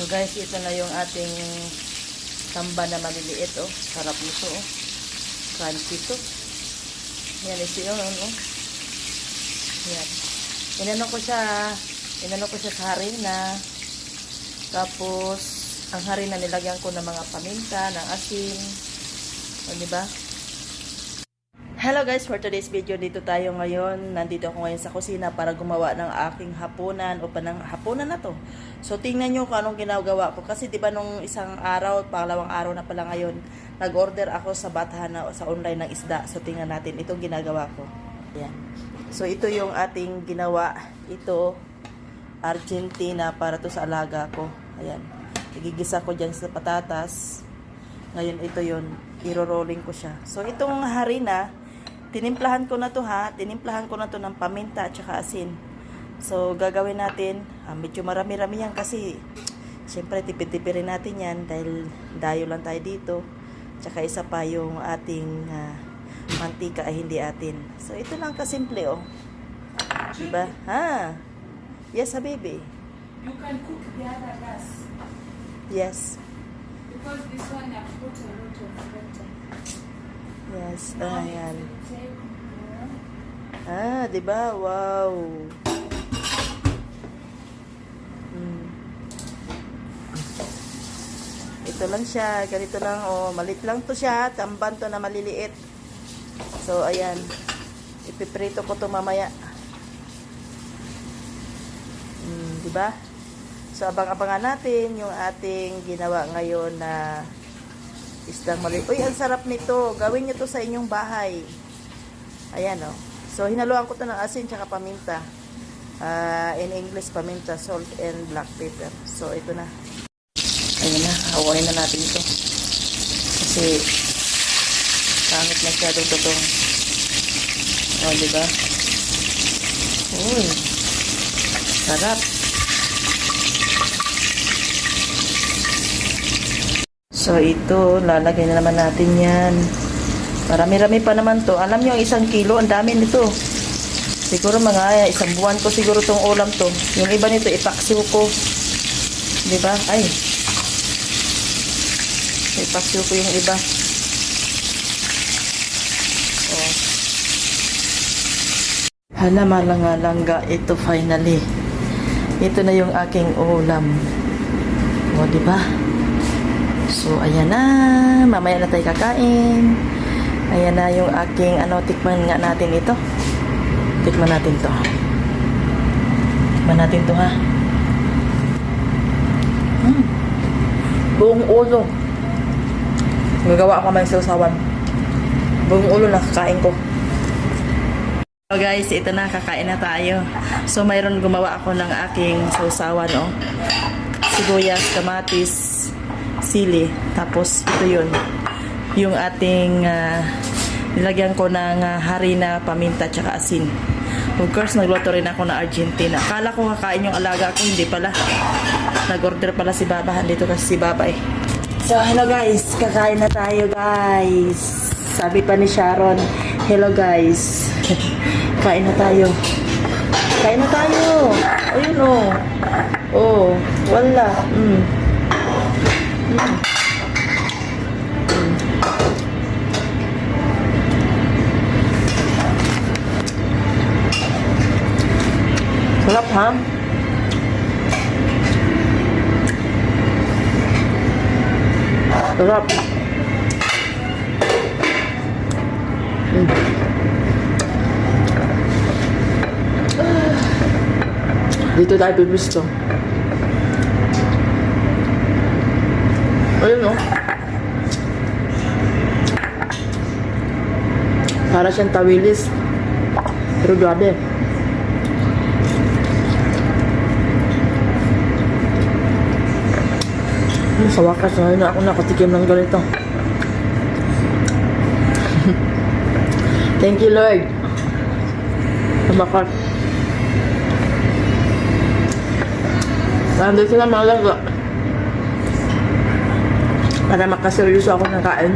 So guys, ito na yung ating tamba na maliliit oh. Sarap nito oh. Crunchy to. Yan, ito yun oh. Yan. Inano ko siya, inano ko siya sa harina. Tapos, ang harina nilagyan ko ng mga paminta, ng asin. O, di ba? Hello guys, for today's video, dito tayo ngayon. Nandito ako ngayon sa kusina para gumawa ng aking hapunan o panang hapunan na to. So tingnan nyo kung anong ginagawa ko. Kasi di ba nung isang araw, pangalawang araw na pala ngayon, nag-order ako sa Bathana o sa online ng isda. So tingnan natin itong ginagawa ko. Ayan. So ito yung ating ginawa. Ito, Argentina para to sa alaga ko. Ayan. Igigisa ko dyan sa patatas. Ngayon ito yun. Iro-rolling ko siya. So itong harina, tinimplahan ko na to ha. Tinimplahan ko na to ng paminta at saka asin. So gagawin natin, ah, medyo marami-rami yan kasi syempre tipid-tipirin natin yan dahil dayo lang tayo dito. Tsaka isa pa yung ating ah, mantika ay hindi atin. So ito lang kasimple oh. Diba? Ha? Yes, habibi. You can cook the other gas Yes. because this one I've put a lot of water. Yes. Ayan. Ah, 'di ba? Wow. Mm. Ito lang siya, ganito lang oh, malit lang 'to siya, tamban 'to na maliliit. So ayan. Ipiprito ko 'to mamaya. Mm, 'di ba? So abang-abangan natin yung ating ginawa ngayon na isdang maliit. Uy, ang sarap nito. Gawin niyo 'to sa inyong bahay. Ayan oh. So hinaluan ko 'to ng asin tsaka paminta. Ah, in English paminta, salt and black pepper. So ito na. Ayan na, hawain na natin ito. Kasi pangit masyadong totong. Oh, di ba? Uy. Sarap. So ito, lalagay na naman natin yan. Marami-rami pa naman to. Alam nyo, isang kilo, ang dami nito. Siguro mga isang buwan ko siguro tong ulam to. Yung iba nito, ipaksiw ko. Di ba? Ay. Ipaksiw ko yung iba. Oh. Hala, malanga-langga. Ito finally. Ito na yung aking ulam. O, di ba? So, ayan na. Mamaya na tayo kakain. Ayan na yung aking, ano, tikman nga natin ito. Tikman natin to. Tikman natin to, ha? Hmm. Buong ulo. Gagawa ako ng sausawan. Buong ulo nakakain ko. So guys, ito na, kakain na tayo. So mayroon gumawa ako ng aking sausawan, oh. Sibuyas, kamatis, sili. Tapos ito yun. Yung ating ah, nilagyan ko ng ah, harina, paminta, tsaka asin. Of course, nagluto rin ako ng Argentina. Akala ko kakain yung alaga ko, hindi pala. Nag-order pala si Baba. Dito kasi si Baba eh. So, hello guys. Kakain na tayo guys. Sabi pa ni Sharon, hello guys. Kain na tayo. Kain na tayo. Ayun oh. Oh, wala. Mm. Sarap ha? Sarap. Mm. Dito tayo pipisto. Ayun no? Para siyang tawilis. Pero grabe. Sa wakas, ngayon na ako nakatikim ng ganito. Thank you, Lord. Wakas. Nandito na malaga. Para makaseryoso ako ng kain.